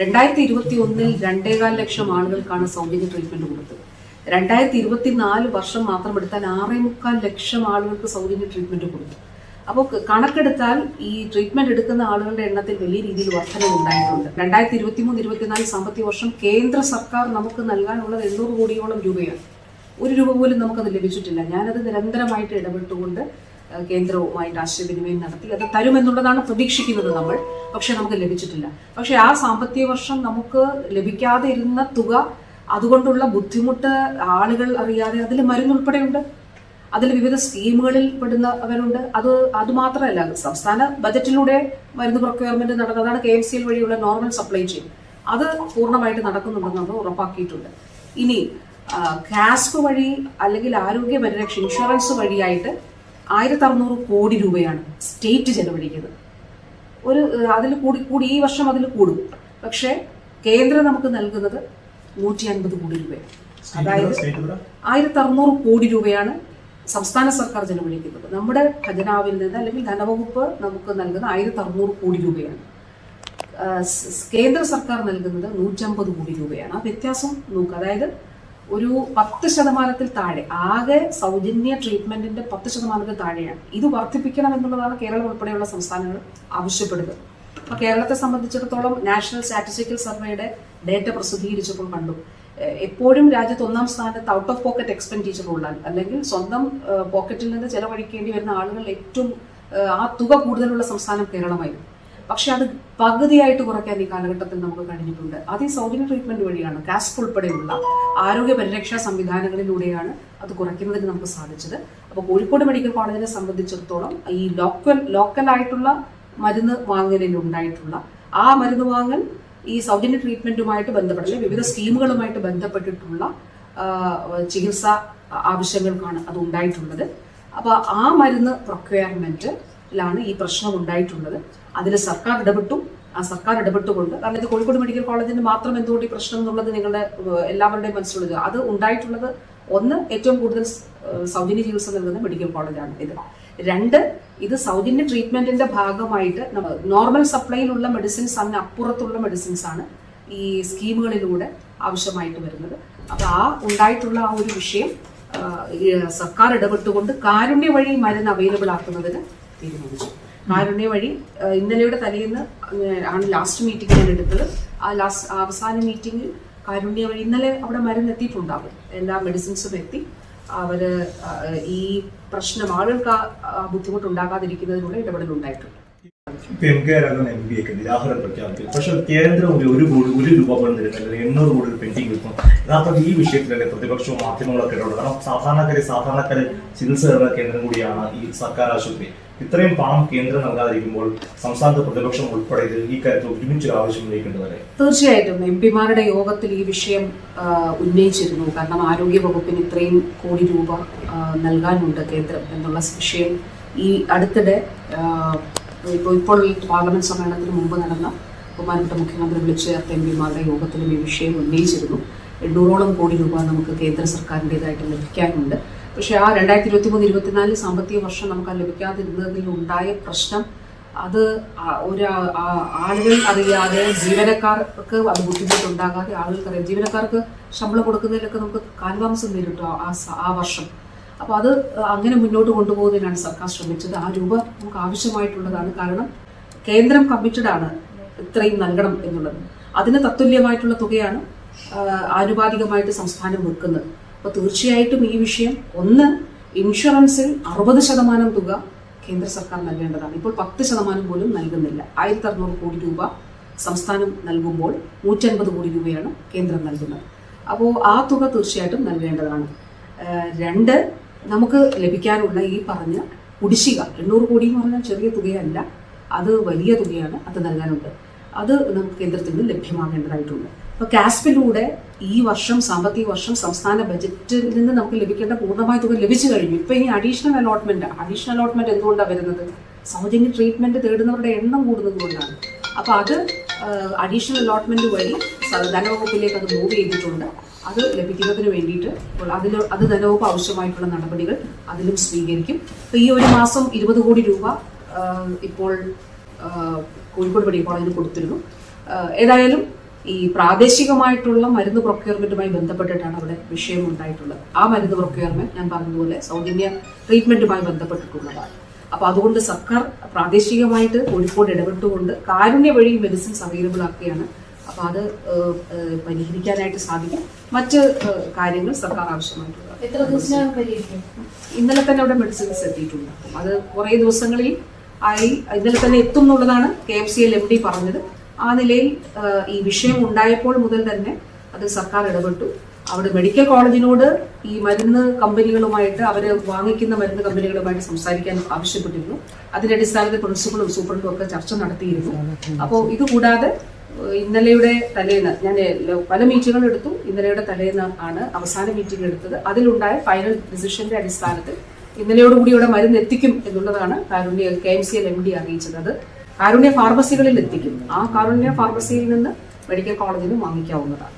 രണ്ടായിരത്തി ഇരുപത്തി ഒന്നിൽ രണ്ടേകാൽ ലക്ഷം ആളുകൾക്കാണ് സൗജന്യ ട്രീറ്റ്മെന്റ് കൊടുത്തത്. രണ്ടായിരത്തി ഇരുപത്തി നാല് വർഷം മാത്രം എടുത്താൽ ആറേ മുക്കാൽ ലക്ഷം ആളുകൾക്ക് സൗജന്യ ട്രീറ്റ്മെന്റ് കൊടുത്തു. അപ്പോൾ കണക്കെടുത്താൽ ഈ ട്രീറ്റ്മെന്റ് എടുക്കുന്ന ആളുകളുടെ എണ്ണത്തിൽ വലിയ രീതിയിൽ വർധനവ് ഉണ്ടായിട്ടുണ്ട്. രണ്ടായിരത്തി ഇരുപത്തി മൂന്ന് ഇരുപത്തിനാല് സാമ്പത്തിക വർഷം കേന്ദ്ര സർക്കാർ നമുക്ക് നൽകാനുള്ളത് എണ്ണൂറ് കോടിയോളം രൂപയാണ്. ഒരു രൂപ പോലും നമുക്കത് ലഭിച്ചിട്ടില്ല. ഞാനത് നിരന്തരമായിട്ട് ഇടപെട്ടുകൊണ്ട് കേന്ദ്രവുമായിട്ട് ആശയവിനിമയം നടത്തി അത് തരുമെന്നുള്ളതാണ് പ്രതീക്ഷിക്കുന്നത് നമ്മൾ. പക്ഷെ നമുക്ക് ലഭിച്ചിട്ടില്ല. പക്ഷെ ആ സാമ്പത്തിക വർഷം നമുക്ക് ലഭിക്കാതെ ഇരുന്ന തുക അതുകൊണ്ടുള്ള ബുദ്ധിമുട്ട് ആളുകൾ അറിയാതെ അതിൽ മരുന്നുൾപ്പെടെയുണ്ട്. അതിൽ വിവിധ സ്കീമുകളിൽ പെടുന്നവരുണ്ട് അത് അത് മാത്രമല്ല സംസ്ഥാന ബജറ്റിലൂടെ മരുന്ന് പ്രൊക്യൂർമെന്റ് നടന്നതാണ് കെ എം സി എൽ വഴിയുള്ള നോർമൽ സപ്ലൈ ചെയിൻ അത് പൂർണമായിട്ട് നടക്കുന്നുണ്ടെന്ന് നമ്മൾ ഉറപ്പാക്കിയിട്ടുണ്ട്. ഇനി കാസ്പ് വഴി അല്ലെങ്കിൽ ആരോഗ്യ പരിരക്ഷ ഇൻഷുറൻസ് വഴിയായിട്ട് ആയിരത്തി അറുന്നൂറ് കോടി രൂപയാണ് സ്റ്റേറ്റ് ചെലവഴിക്കുന്നത്. ഒരു അതിൽ കൂടി കൂടി ഈ വർഷം അതിൽ കൂടും. പക്ഷേ കേന്ദ്രം നമുക്ക് നൽകുന്നത് നൂറ്റി അൻപത് കോടി രൂപയാണ്. അതായത് ആയിരത്തി അറുന്നൂറ് കോടി രൂപയാണ് സംസ്ഥാന സർക്കാർ ചെലവഴിക്കുന്നത്. നമ്മുടെ ഖജനാവിൽ നിന്ന് അല്ലെങ്കിൽ ധനവകുപ്പ് നമുക്ക് നൽകുന്ന ആയിരത്തി അറുന്നൂറ് കോടി രൂപയാണ്. കേന്ദ്ര സർക്കാർ നൽകുന്നത് നൂറ്റമ്പത് കോടി രൂപയാണ്. ആ വ്യത്യാസം നോക്കുക അതായത് ഒരു പത്ത് ശതമാനത്തിൽ താഴെ ആകെ സൗജന്യ ട്രീറ്റ്മെന്റിന്റെ പത്ത് ശതമാനത്തിൽ താഴെയാണ്. ഇത് വർദ്ധിപ്പിക്കണം എന്നുള്ളതാണ് കേരളം ഉൾപ്പെടെയുള്ള സംസ്ഥാനങ്ങൾ ആവശ്യപ്പെടുന്നത്. അപ്പൊ കേരളത്തെ സംബന്ധിച്ചിടത്തോളം നാഷണൽ സ്റ്റാറ്റിസ്റ്റിക്കൽ സർവേയുടെ ഡേറ്റ പ്രസിദ്ധീകരിച്ചപ്പോൾ കണ്ടു. എപ്പോഴും രാജ്യത്ത് ഒന്നാം സ്ഥാനത്ത് ഔട്ട് ഓഫ് പോക്കറ്റ് എക്സ്പെൻഡിച്ചർ ഉള്ള അല്ലെങ്കിൽ സ്വന്തം പോക്കറ്റിൽ നിന്ന് ചെലവഴിക്കേണ്ടി വരുന്ന ആളുകൾ ഏറ്റവും ആ തുക കൂടുതലുള്ള സംസ്ഥാനം കേരളമായിരുന്നു. പക്ഷെ അത് പകുതിയായിട്ട് കുറയ്ക്കാൻ ഈ കാലഘട്ടത്തിൽ നമുക്ക് കഴിഞ്ഞിട്ടുണ്ട്. അത് ഈ സൗജന്യ ട്രീറ്റ്മെന്റ് വഴിയാണ്. കാസ്പ് ഉൾപ്പെടെയുള്ള ആരോഗ്യ പരിരക്ഷാ സംവിധാനങ്ങളിലൂടെയാണ് അത് കുറയ്ക്കുന്നതിന് നമുക്ക് സാധിച്ചത്. അപ്പോൾ കോഴിക്കോട് മെഡിക്കൽ കോളേജിനെ സംബന്ധിച്ചിടത്തോളം ഈ ലോക്കൽ ലോക്കലായിട്ടുള്ള മരുന്ന് വാങ്ങലിൽ ഉണ്ടായിട്ടുള്ള ആ മരുന്ന് വാങ്ങൽ ഈ സൗജന്യ ട്രീറ്റ്മെന്റുമായിട്ട് ബന്ധപ്പെട്ട വിവിധ സ്കീമുകളുമായിട്ട് ബന്ധപ്പെട്ടിട്ടുള്ള ചികിത്സാ ആവശ്യങ്ങൾക്കാണ് അത് ഉണ്ടായിട്ടുള്ളത്. അപ്പോൾ ആ മരുന്ന് പ്രൊക്വയർമെന്റിലാണ് ഈ പ്രശ്നം ഉണ്ടായിട്ടുള്ളത്. അതിൽ സർക്കാർ ഇടപെട്ടു. ആ സർക്കാർ ഇടപെട്ടുകൊണ്ട് കാരണം ഇത് കോഴിക്കോട് മെഡിക്കൽ കോളേജിന് മാത്രം എന്തുകൊണ്ട് ഈ പ്രശ്നം എന്നുള്ളത് നിങ്ങളുടെ എല്ലാവരുടെയും മനസ്സിലുള്ളത്. അത് ഉണ്ടായിട്ടുള്ളത് ഒന്ന് ഏറ്റവും കൂടുതൽ സൗജന്യ ചികിത്സ നൽകുന്ന മെഡിക്കൽ കോളേജാണ് ഇത്. രണ്ട് ഇത് സൗജന്യ ട്രീറ്റ്മെന്റിന്റെ ഭാഗമായിട്ട് നോർമൽ സപ്ലൈയിലുള്ള മെഡിസിൻസ് അതിന് അപ്പുറത്തുള്ള മെഡിസിൻസ് ആണ് ഈ സ്കീമുകളിലൂടെ ആവശ്യമായിട്ട് വരുന്നത്. അപ്പൊ ആ ഉണ്ടായിട്ടുള്ള ആ ഒരു വിഷയം സർക്കാർ ഇടപെട്ടുകൊണ്ട് കാരുണ്യ വഴി മരുന്ന് അവൈലബിൾ ആക്കുന്നതിന് തീരുമാനിച്ചു. കാരുണ്യ വഴി ഇന്നലെയുടെ തലേന്ന് ആണ് ലാസ്റ്റ് മീറ്റിംഗ് ഞാൻ എടുത്തത്. ആ ലാസ്റ്റ് അവസാന മീറ്റിംഗിൽ കാരുണ്യ വഴി ഇന്നലെ അവിടെ മരുന്ന് എത്തിയിട്ടുണ്ടാവും എല്ലാ മെഡിസിൻസും എത്തി. അവർ ഈ പ്രശ്നം ആളുകൾക്ക് ആ- ബുദ്ധിമുട്ടുണ്ടാകാതിരിക്കുന്നതിനുള്ള ഉണ്ടായിട്ടുണ്ട് ഇപ്പൊ എം കെ ആരാധന എം പി ഒക്കെ നിരാഹാരം പ്രഖ്യാപിച്ചു പക്ഷെ കേന്ദ്രം ഒരു കോടി ഒരു രൂപ പോലും തരുന്നില്ല എണ്ണൂറ് കോടി പെൻഡിങ് വെക്കും യഥാർത്ഥത്തിൽ ഈ വിഷയത്തിലല്ലേ പ്രതിപക്ഷവും മാധ്യമങ്ങളൊക്കെ ഇടപെടും കാരണം സാധാരണക്കാരെ സാധാരണക്കാരെ ചികിത്സ തരുന്ന കേന്ദ്രം കൂടിയാണ് ഈ സർക്കാർ ആശുപത്രി. ഇത്രയും പണം കേന്ദ്രം നൽകാതിരിക്കുമ്പോൾ സംസ്ഥാനത്തെ പ്രതിപക്ഷം ഉൾപ്പെടെ ഇത് ഈ കാര്യത്തിൽ ഒരുമിച്ച് ഒരു ആവശ്യം ഉന്നയിക്കേണ്ടതല്ലേ? തീർച്ചയായിട്ടും. എം പിമാരുടെ യോഗത്തിൽ ഈ വിഷയം ഉന്നയിച്ചിരുന്നു. കാരണം ആരോഗ്യ വകുപ്പിന് ഇത്രയും കോടി രൂപ നൽകാനുണ്ട് കേന്ദ്രം എന്നുള്ള വിഷയം ഈ അടുത്തിടെ ഇപ്പോൾ ഇപ്പോൾ പാർലമെന്റ് സമ്മേളനത്തിന് മുമ്പ് നടന്ന ബഹുമാനപ്പെട്ട മുഖ്യമന്ത്രി വിളിച്ചു ചേർത്ത എം പിമാരുടെ യോഗത്തിലും ഈ വിഷയം ഉന്നയിച്ചിരുന്നു. എണ്ണൂറോളം കോടി രൂപ നമുക്ക് കേന്ദ്ര സർക്കാരിന്റെതായിട്ട് ലഭിക്കാനുണ്ട്. പക്ഷേ ആ രണ്ടായിരത്തി ഇരുപത്തി മൂന്ന് ഇരുപത്തിനാല് സാമ്പത്തിക വർഷം നമുക്ക് അത് ലഭിക്കാതിരുന്നതിൽ ഉണ്ടായ പ്രശ്നം അത് ഒരു ആളുകൾ അറിയാതെ ജീവനക്കാർക്ക് അത് ബുദ്ധിമുട്ടുണ്ടാകാതെ ആളുകൾക്ക് അറിയാം. ജീവനക്കാർക്ക് ശമ്പളം കൊടുക്കുന്നതിലൊക്കെ നമുക്ക് കാലതാമസം നേരിട്ടോ ആ ആ വർഷം. അപ്പോൾ അത് അങ്ങനെ മുന്നോട്ട് കൊണ്ടുപോകുന്നതിനാണ് സർക്കാർ ശ്രമിച്ചത്. ആ രൂപ നമുക്ക് ആവശ്യമായിട്ടുള്ളതാണ്. കാരണം കേന്ദ്രം കമ്മിറ്റഡ് ആണ് ഇത്രയും നൽകണം എന്നുള്ളത്. അതിന് തത്തുല്യമായിട്ടുള്ള തുകയാണ് ആനുപാതികമായിട്ട് സംസ്ഥാനം വെക്കുന്നത്. അപ്പോൾ തീർച്ചയായിട്ടും ഈ വിഷയം ഒന്ന് ഇൻഷുറൻസിൽ അറുപത് ശതമാനം തുക കേന്ദ്ര സർക്കാർ നൽകേണ്ടതാണ്. ഇപ്പോൾ പത്ത് ശതമാനം പോലും നൽകുന്നില്ല. ആയിരത്തി അറുന്നൂറ് കോടി രൂപ സംസ്ഥാനം നൽകുമ്പോൾ നൂറ്റൻപത് കോടി രൂപയാണ് കേന്ദ്രം നൽകുന്നത്. അപ്പോൾ ആ തുക തീർച്ചയായിട്ടും നൽകേണ്ടതാണ്. രണ്ട് നമുക്ക് ലഭിക്കാനുള്ള ഈ പറഞ്ഞ കുടിശ്ശിക എണ്ണൂറ് കോടി എന്ന് പറഞ്ഞാൽ ചെറിയ തുകയല്ല. അത് വലിയ തുകയാണ് അത് നൽകാനുണ്ട്. അത് നമുക്ക് കേന്ദ്രത്തിൽ നിന്ന് ലഭ്യമാകേണ്ടതായിട്ടുണ്ട്. അപ്പോൾ കാസ്പിലൂടെ ഈ വർഷം സാമ്പത്തിക വർഷം സംസ്ഥാന ബജറ്റിൽ നിന്ന് നമുക്ക് ലഭിക്കേണ്ട പൂർണമായ തുക ലഭിച്ചു കഴിഞ്ഞു. ഇപ്പൊ ഇനി അഡീഷണൽ അലോട്ട്മെന്റ് അഡീഷണൽ അലോട്ട്മെന്റ് എന്തുകൊണ്ടാണ് വരുന്നത്? സൗജന്യ ട്രീറ്റ്മെന്റ് തേടുന്നവരുടെ എണ്ണം കൂടുന്നത് കൊണ്ടാണ്. അപ്പൊ അത് അഡീഷണൽ അലോട്ട്മെന്റ് വഴി ധനവകുപ്പിലേക്ക് അത് മൂവ് ചെയ്തിട്ടുണ്ട്. അത് ലഭിക്കുന്നതിന് വേണ്ടിയിട്ട് അതിൽ അത് ധനവകുപ്പ് ആവശ്യമായിട്ടുള്ള നടപടികൾ അതിലും സ്വീകരിക്കും. ഈ ഒരു മാസം ഇരുപത് കോടി രൂപ ഇപ്പോൾ കോഴിക്കോട് മെഡിക്കൽ കോളേജിന് കൊടുത്തിരുന്നു. ഏതായാലും ഈ പ്രാദേശികമായിട്ടുള്ള മരുന്ന് പ്രൊക്യൂർമെന്റുമായി ബന്ധപ്പെട്ടിട്ടാണ് അവിടെ വിഷയം ഉണ്ടായിട്ടുള്ളത്. ആ മരുന്ന് പ്രൊക്യൂർമെന്റ് ഞാൻ പറഞ്ഞതുപോലെ സൗജന്യ ട്രീറ്റ്മെന്റുമായി ബന്ധപ്പെട്ടിട്ടുള്ളതാണ്. അപ്പൊ അതുകൊണ്ട് സർക്കാർ പ്രാദേശികമായിട്ട് കോഴിക്കോട് ഇടപെട്ടുകൊണ്ട് കാരുണ്യ വഴി മെഡിസിൻസ് അവൈലബിൾ ആക്കുകയാണ്. അപ്പൊ അത് പരിഹരിക്കാനായിട്ട് സാധിക്കും. മറ്റ് കാര്യങ്ങൾ സർക്കാർ ആവശ്യമായിട്ടുള്ള ഇന്നലെ തന്നെ അവിടെ മെഡിസിൻസ് എത്തിയിട്ടുണ്ട് അത് കുറേ ദിവസങ്ങളിൽ ആയി ഇന്നലെ തന്നെ എത്തും എന്നുള്ളതാണ് K F C L M D പറഞ്ഞത്. ആ നിലയിൽ ഈ വിഷയം ഉണ്ടായപ്പോൾ മുതൽ തന്നെ അത് സർക്കാർ ഇടപെട്ടു. അവിടെ മെഡിക്കൽ കോളേജിനോട് ഈ മരുന്ന് കമ്പനികളുമായിട്ട് അവർ വാങ്ങിക്കുന്ന മരുന്ന് കമ്പനികളുമായിട്ട് സംസാരിക്കാൻ ആവശ്യപ്പെട്ടിരുന്നു. അതിന്റെ അടിസ്ഥാനത്തിൽ പ്രിൻസിപ്പളും സൂപ്രണ്ടും ഒക്കെ ചർച്ച നടത്തിയിരുന്നു. അപ്പോൾ ഇതുകൂടാതെ ഇന്നലെയുടെ തലേന്ന് ഞാൻ പല മീറ്റിങ്ങുകൾ എടുത്തു. ഇന്നലെയുടെ തലേന്ന് ആണ് അവസാന മീറ്റിംഗ് എടുത്തത്. അതിലുണ്ടായ ഫൈനൽ ഡിസിഷന്റെ അടിസ്ഥാനത്തിൽ ഇന്നലെയോടുകൂടി ഇവിടെ മരുന്ന് എത്തിക്കും എന്നുള്ളതാണ് Karunya K M C L M D അറിയിച്ചത്. അത് കാരുണ്യ ഫാർമസികളിൽ എത്തിക്കും. ആ കാരുണ്യ ഫാർമസിയിൽ നിന്ന് മെഡിക്കൽ കോളേജിന് വാങ്ങിക്കാവുന്നതാണ്.